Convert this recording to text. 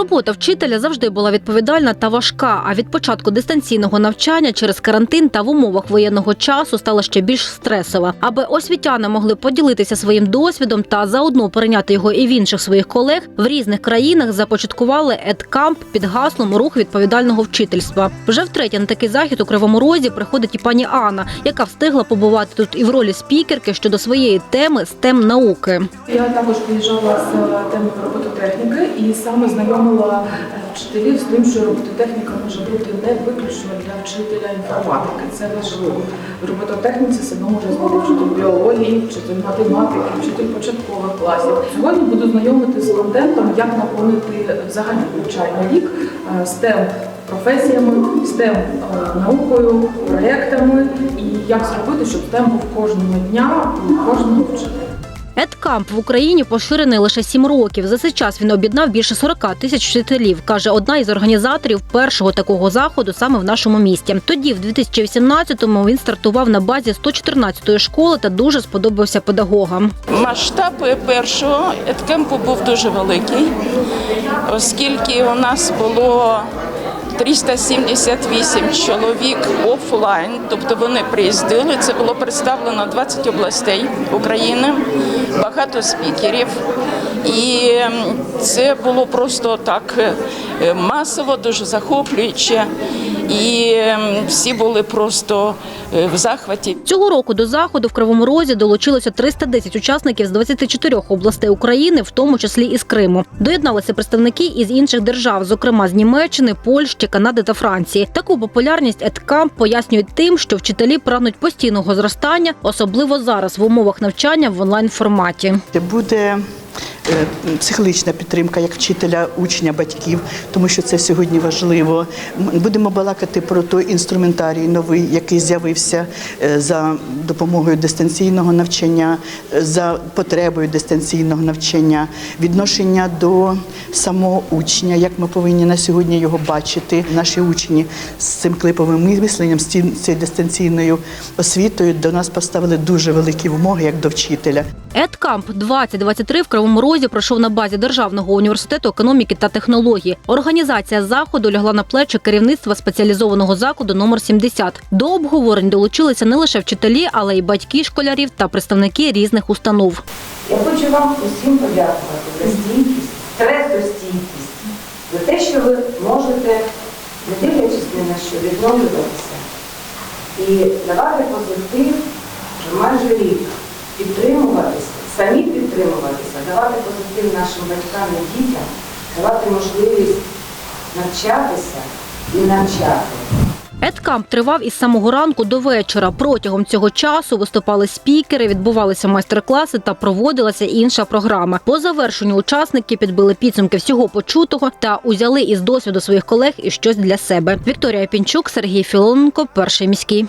Робота вчителя завжди була відповідальна та важка. А від початку дистанційного навчання через карантин та в умовах воєнного часу стала ще більш стресова. Аби освітяни могли поділитися своїм досвідом та заодно перейняти його і в інших своїх колег, в різних країнах започаткували едкамп під гаслом рух відповідального вчительства. Вже втретє на такий захід у Кривому Розі приходить і пані Анна, яка встигла побувати тут і в ролі спікерки щодо своєї теми STEM науки. Я також приїжджала з темою робототехніки і саме знайомила е, вчителів з тим, що робототехніка може бути не виключно для вчителя інформатики. Це важливо. В робототехніці себе може знайти вчитель біології, вчитель математики, вчитель початкових класів. Сьогодні буду знайомити з контентом, як наповнити взагалі навчальний рік е, STEM професіями, STEM е, наукою, проєктами і як зробити, щоб STEM був кожного дня кожного вчителя. Едкамп в Україні поширений лише сім років. За цей час він об'єднав більше 40 тисяч вчителів, каже одна із організаторів першого такого заходу саме в нашому місті. Тоді, в 2018-му, він стартував на базі 114-ї школи та дуже сподобався педагогам. Масштаб першого еткемпу був дуже великий, оскільки у нас було 378 чоловік офлайн, тобто вони приїздили. Це було представлено 20 областей України, багато спікерів. І це було просто так е, масово, дуже захоплююче. І всі були просто е, в захваті. Цього року до заходу в Кривому Розі долучилося 310 учасників з 24 областей України, в тому числі і з Криму. Доєдналися представники із інших держав, зокрема з Німеччини, Польщі, Канади та Франції. Таку популярність Едкамп пояснюють тим, що вчителі прагнуть постійного зростання, особливо зараз в умовах навчання в онлайн форматі. Буде е, психологічна підтримка як вчителя, учня, батьків, тому що це сьогодні важливо. Будемо балакати про той інструментарій новий, який з'явився е, за допомогою дистанційного навчання, е, за потребою дистанційного навчання, відношення до самого учня, як ми повинні на сьогодні його бачити. Наші учні з цим клиповим мисленням, з цією дистанційною освітою до нас поставили дуже великі вимоги як до вчителя. Едкамп 2023 в Кривому Розі пройшов на базі Державного університету економіки та технології. Організація заходу лягла на плечі керівництва спеціалізованого закладу номер 70. До обговорень долучилися не лише вчителі, але й батьки школярів та представники різних установ. Я хочу вам усім подякувати за стійкість, стресостійкість, за те, що ви можете, не дивлячись на що, відновлюватися і давати позитив вже майже рік, підтримуватися, самі підтримуватися, давати позитив нашим батькам і дітям, давати можливість навчатися і навчати. Едкамп тривав із самого ранку до вечора. Протягом цього часу виступали спікери, відбувалися майстер-класи та проводилася інша програма. По завершенню учасники підбили підсумки всього почутого та узяли із досвіду своїх колег і щось для себе. Вікторія Пінчук, Сергій Філоненко, перший міський.